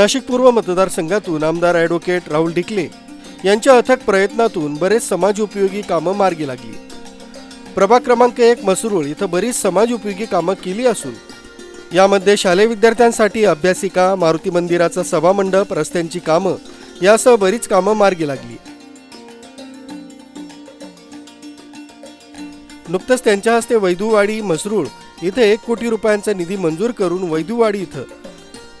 नाशिक पूर्व मतदारसंघातून आमदार ॲडव्होकेट राहुल डिकले यांच्या अथक प्रयत्नातून बरेच समाज उपयोगी कामं मार्गी लागली. प्रभाग क्रमांक एक मसरूळ इथं बरीच समाज उपयोगी कामं केली असून यामध्ये शालेय विद्यार्थ्यांसाठी अभ्यासिका मारुती मंदिराचा सभामंडप रस्त्यांची कामं यासह बरीच कामं मार्गी लागली. नुकतंच त्यांच्या हस्ते वैदुवाडी मसरूळ इथे एक कोटी रुपयांचा निधी मंजूर करून वैदुवाडी इथं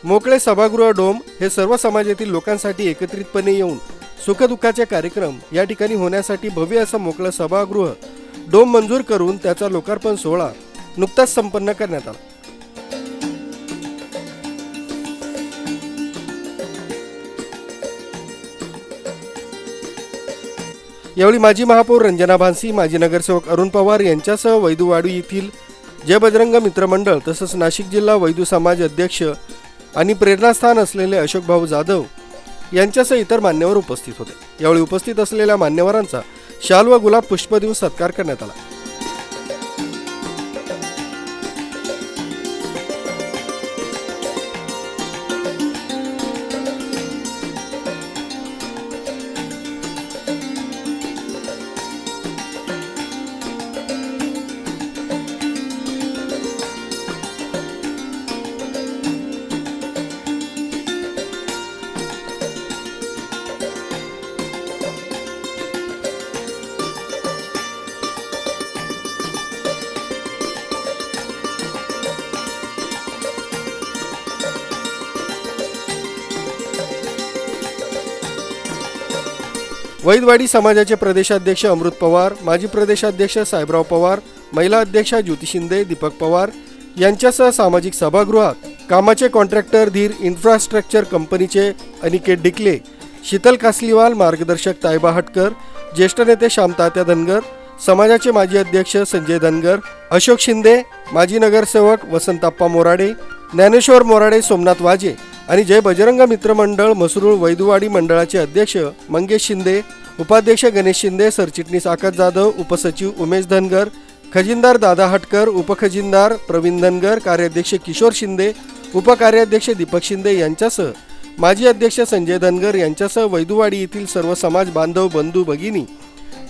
मोकळे सभागृह डोम हे सर्व समाजातील लोकांसाठी एकत्रितपणे येऊन सुखदुःखाचे कार्यक्रम या ठिकाणी होण्यासाठी भव्य असं मोकळं सभागृह डोम मंजूर करून त्याचा लोकार्पण सोहळा नुकताच संपन्न करण्यात आला. यावेळी माजी महापौर रंजना भानसी माजी नगरसेवक अरुण पवार यांच्यासह वैदुवाडी येथील जय बजरंग मित्रमंडळ तसंच नाशिक जिल्हा वैदू समाज अध्यक्ष आणि प्रेरणास्थान असलेले अशोकभाऊ जाधव यांच्यासह इतर मान्यवर उपस्थित होते. यावेळी उपस्थित असलेल्या मान्यवरांचा शाल व गुलाब पुष्प देऊन सत्कार करण्यात आला. वैदवाडी समाजाचे प्रदेशाध्यक्ष अमृत पवार माजी प्रदेशाध्यक्ष साहेबराव पवार महिला अध्यक्षा ज्योती शिंदे दीपक पवार यांच्यासह सामाजिक सभागृहात कामाचे कॉन्ट्रॅक्टर धीर इन्फ्रास्ट्रक्चर कंपनीचे अनिकेत डिकले शीतल कासलीवाल मार्गदर्शक तायबा हटकर ज्येष्ठ नेते श्यामतात्या धनगर समाजाचे माजी अध्यक्ष संजय धनगर अशोक शिंदे माजी नगरसेवक वसंताप्पा मोराडे ज्ञानेश्वर मोराडे सोमनाथ वाजे आणि जय बजरंग मित्र मंडळ मसरूळ वैदुवाडी मंडळाचे अध्यक्ष मंगेश शिंदे उपाध्यक्ष गणेश शिंदे सरचिटणीस आकाश जाधव उपसचिव उमेश धनगर खजिनदार दादा हटकर उपखजिनदार प्रवीण धनगर कार्याध्यक्ष किशोर शिंदे उपकार्याध्यक्ष दीपक शिंदे यांच्यासह माजी अध्यक्ष संजय धनगर यांच्यासह वैदुवाडी येथील सर्व समाज बांधव बंधू भगिनी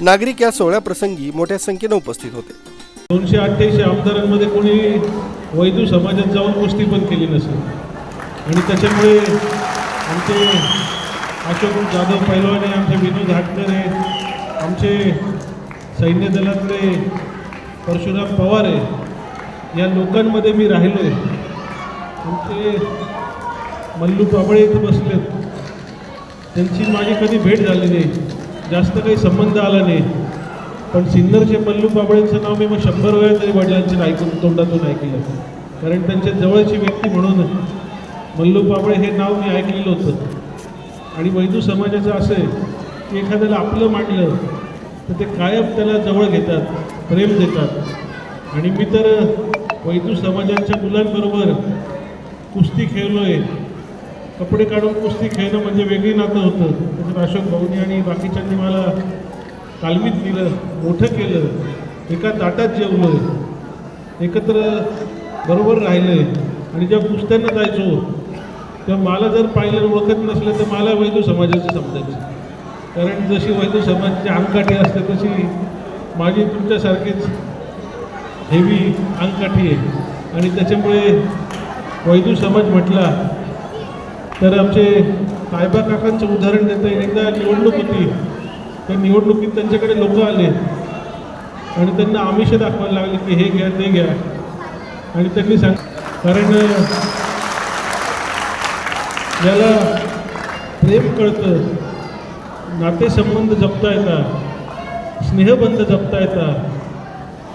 नागरिक या सोहळ्याप्रसंगी मोठ्या संख्येनं उपस्थित होते. दोनशे अठ्ठ्याऐंशी आमदारांमध्ये कोणी वैदू समाजात जाऊन कुस्ती पण केली नसेल. आणि त्याच्यामुळे आमचे अशोक जाधव पैलवान आमचे विनोद हाटकर आहे आमचे सैन्य दलातले परशुराम पवार आहे या लोकांमध्ये मी राहिलो आहे. आमचे मल्लू पाबळे इथे बसलेत त्यांची माझी कधी भेट झाली नाही. जास्त काही संबंध आला नाही. पण सिन्नरचे मल्लू बाबळेंचं नाव मी मग शंभर वेळा तरी वडिलांचे ऐकून तोंडातून ऐकलं. कारण त्यांच्या जवळची व्यक्ती म्हणून मल्लू पाबळे हे नाव मी ऐकलेलं होतं. आणि वैदू समाजाचं असं आहे की एखाद्याला आपलं मांडलं तर ते कायम त्याला जवळ घेतात प्रेम देतात. आणि मी तर वैदू समाजाच्या मुलांबरोबर कुस्ती खेळलो आहे कपडे काढून कुस्ती खेळणं म्हणजे वेगळी नातं होतं. त्याच्यात अशोक भाऊनी आणि बाकीच्यांनी मला तालमीत दिलं मोठं केलं एका ताटात जेवलो एकत्र बरोबर राहिलं आणि ज्या कुस्त्यांना जायचो तर मला जर पाहिलं ओळखत नसलं तर मला वैदू समाजाचं समजायचं. कारण जशी वैदू समाजाची अंगकाठी असते तशी माझी तुमच्यासारखीच हेवी अंगकाठी आहे. आणि त्याच्यामुळे वैदू समाज म्हटला तर आमचे साहेबा काकांचं उदाहरण देतं एकदा निवडणूक होती त्या निवडणुकीत त्यांच्याकडे लोक आले. आणि त्यांना आमिष दाखवायला लागले की हे घ्या ते घ्या. आणि त्यांनी सांग कारण याला प्रेम कळतं. नातेसंबंध जपता येतात. स्नेहबंध जपता येतात.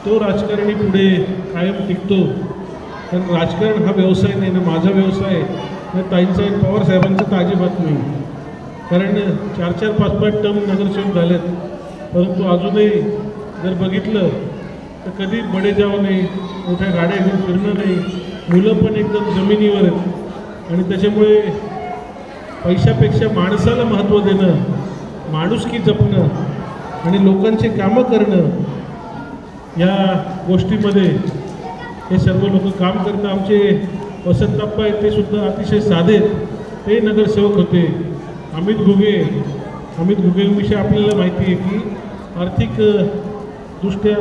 तो राजकारणी पुढे कायम टिकतो. कारण राजकारण हा व्यवसाय नाही ना माझा व्यवसाय आहे ना ताईंचा आणि पवार साहेबांचं तर अजिबात नाही कारण चार चार पाच पाच टर्म नगरसेवक झालेत. परंतु अजूनही जर बघितलं तर कधी बडे जाऊ नाही मोठ्या गाड्या घेऊन फिरणं नाही. मुलं पण एकदम जमिनीवर आहेत. आणि त्याच्यामुळे पैशापेक्षा माणसाला महत्त्व देणं माणुसकी जपणं आणि लोकांची कामं करणं या गोष्टीमध्ये हे सर्व लोक काम करतात. आमचे वसंतप्पा आहेत ते सुद्धा अतिशय साधे ते नगरसेवक होते. अमित घुगे अमित घुगेविषयी आपल्याला माहिती आहे की आर्थिक दृष्ट्या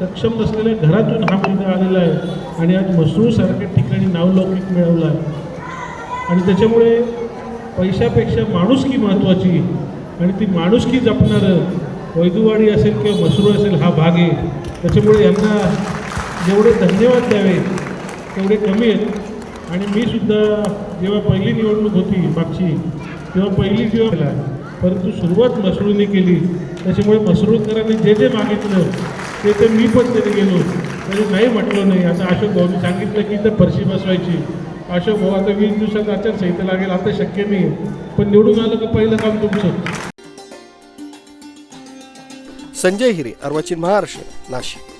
सक्षम नसलेल्या घरातून हा मुलगा आलेला आहे. आणि आज मसूरसारख्या ठिकाणी नावलौकिक मिळवला आहे. आणि त्याच्यामुळे पैशापेक्षा माणुसकी महत्त्वाची आणि ती माणुसकी जपणारं वैदुवाडी असेल किंवा मसरू असेल हा भाग आहे. त्याच्यामुळे यांना जेवढे धन्यवाद द्यावे तेवढे कमी आहेत. आणि मी सुद्धा जेव्हा पहिली निवडणूक होती मागची तेव्हा पहिली जेव्हा परंतु सुरुवात मसरूने केली. त्याच्यामुळे मसरूळकरांनी जे जे मागितलं ते ते मी पण तरी गेलो. तरी नाही म्हटलं नाही. आता अशोक भाऊनी सांगितलं की इथं फरशी बसवायची. अशोक भाऊ आता वीस दिवसात आचारसंहिता लागेल आता शक्य नाही पण निवडून आलं का पहिलं काम तुमचं. संजय हिरे अर्वाचीन महाराष्ट्र नाशिक.